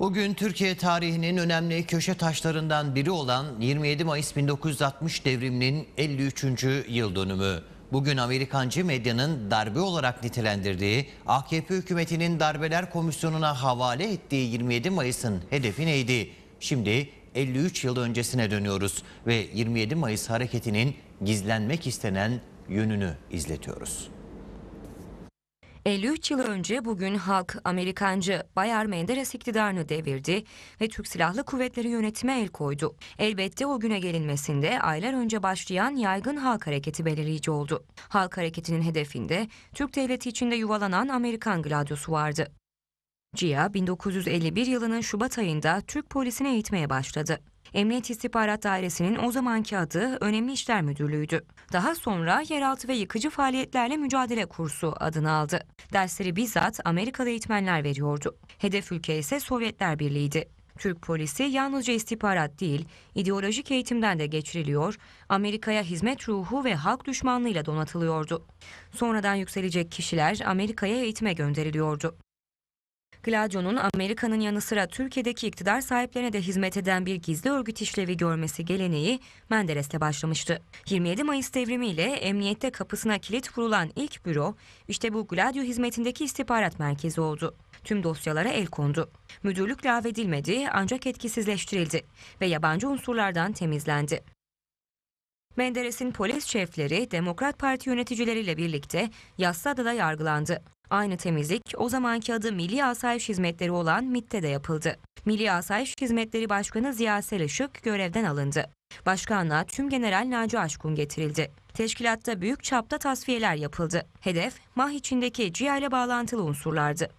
Bugün Türkiye tarihinin önemli köşe taşlarından biri olan 27 Mayıs 1960 devriminin 53. yıl dönümü. Bugün Amerikancı medyanın darbe olarak nitelendirdiği AKP hükümetinin darbeler komisyonuna havale ettiği 27 Mayıs'ın hedefi neydi? Şimdi 53 yıl öncesine dönüyoruz ve 27 Mayıs hareketinin gizlenmek istenen yönünü izletiyoruz. 53 yıl önce bugün halk Amerikancı Bayar Menderes iktidarını devirdi ve Türk Silahlı Kuvvetleri yönetime el koydu. Elbette o güne gelinmesinde aylar önce başlayan yaygın halk hareketi belirleyici oldu. Halk hareketinin hedefinde Türk devleti içinde yuvalanan Amerikan gladyosu vardı. CIA 1951 yılının Şubat ayında Türk polisini eğitmeye başladı. Emniyet İstihbarat Dairesi'nin o zamanki adı Önemli İşler Müdürlüğü'ydü. Daha sonra yeraltı ve yıkıcı faaliyetlerle mücadele kursu adını aldı. Dersleri bizzat Amerikalı eğitmenler veriyordu. Hedef ülke ise Sovyetler Birliği'ydi. Türk polisi yalnızca istihbarat değil, ideolojik eğitimden de geçiriliyor, Amerika'ya hizmet ruhu ve halk düşmanlığıyla donatılıyordu. Sonradan yükselecek kişiler Amerika'ya eğitime gönderiliyordu. Gladio'nun Amerika'nın yanı sıra Türkiye'deki iktidar sahiplerine de hizmet eden bir gizli örgüt işlevi görmesi geleneği Menderes'te başlamıştı. 27 Mayıs devrimiyle emniyette kapısına kilit vurulan ilk büro işte bu Gladio hizmetindeki istihbarat merkezi oldu. Tüm dosyalara el kondu. Müdürlük lağvedilmedi ancak etkisizleştirildi ve yabancı unsurlardan temizlendi. Menderes'in polis şefleri Demokrat Parti yöneticileriyle birlikte Yassıada'da yargılandı. Aynı temizlik o zamanki adı Milli Asayiş Hizmetleri olan MİT'te de yapıldı. Milli Asayiş Hizmetleri Başkanı Ziya Selışık görevden alındı. Başkanlığa tüm General Naci Aşkun getirildi. Teşkilatta büyük çapta tasfiyeler yapıldı. Hedef, MAH içindeki CIA bağlantılı unsurlardı.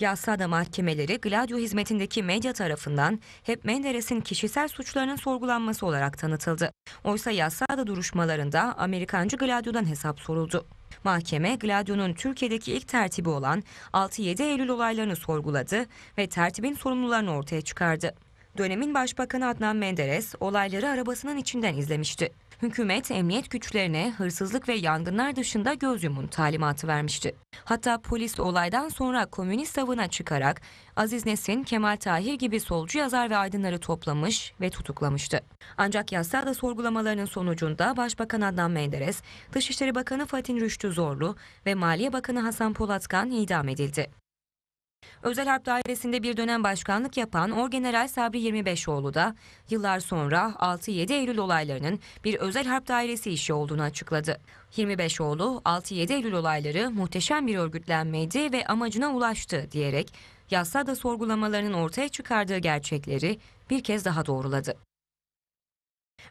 Yassada mahkemeleri Gladio hizmetindeki medya tarafından hep Menderes'in kişisel suçlarının sorgulanması olarak tanıtıldı. Oysa Yassada duruşmalarında Amerikancı Gladio'dan hesap soruldu. Mahkeme Gladio'nun Türkiye'deki ilk tertibi olan 6-7 Eylül olaylarını sorguladı ve tertibin sorumlularını ortaya çıkardı. Dönemin Başbakanı Adnan Menderes olayları arabasının içinden izlemişti. Hükümet emniyet güçlerine hırsızlık ve yangınlar dışında göz yumun talimatı vermişti. Hatta polis olaydan sonra komünist avına çıkarak Aziz Nesin, Kemal Tahir gibi solcu yazar ve aydınları toplamış ve tutuklamıştı. Ancak yasada sorgulamalarının sonucunda Başbakan Adnan Menderes, Dışişleri Bakanı Fatih Rüştü Zorlu ve Maliye Bakanı Hasan Polatkan idam edildi. Özel Harp Dairesi'nde bir dönem başkanlık yapan Orgeneral Sabri 25oğlu da yıllar sonra 6-7 Eylül olaylarının bir özel harp dairesi işi olduğunu açıkladı. 25oğlu 6-7 Eylül olayları muhteşem bir örgütlenmeydi ve amacına ulaştı diyerek Yassada sorgulamalarının ortaya çıkardığı gerçekleri bir kez daha doğruladı.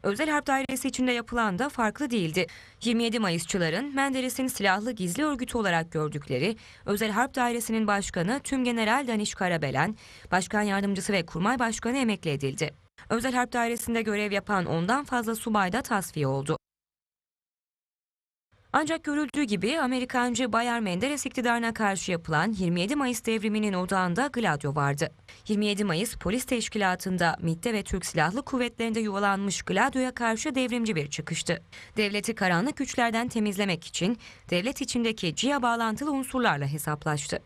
Özel Harp Dairesi içinde yapılan da farklı değildi. 27 Mayısçıların Menderes'in silahlı gizli örgütü olarak gördükleri Özel Harp Dairesi'nin başkanı Tümgeneral Daniş Karabelen, başkan yardımcısı ve kurmay başkanı emekli edildi. Özel Harp Dairesi'nde görev yapan ondan fazla subay da tasfiye oldu. Ancak görüldüğü gibi Amerikancı Bayar Menderes iktidarına karşı yapılan 27 Mayıs devriminin odağında Gladio vardı. 27 Mayıs polis teşkilatında MİT'te ve Türk Silahlı Kuvvetleri'nde yuvalanmış Gladio'ya karşı devrimci bir çıkıştı. Devleti karanlık güçlerden temizlemek için devlet içindeki CIA bağlantılı unsurlarla hesaplaştı.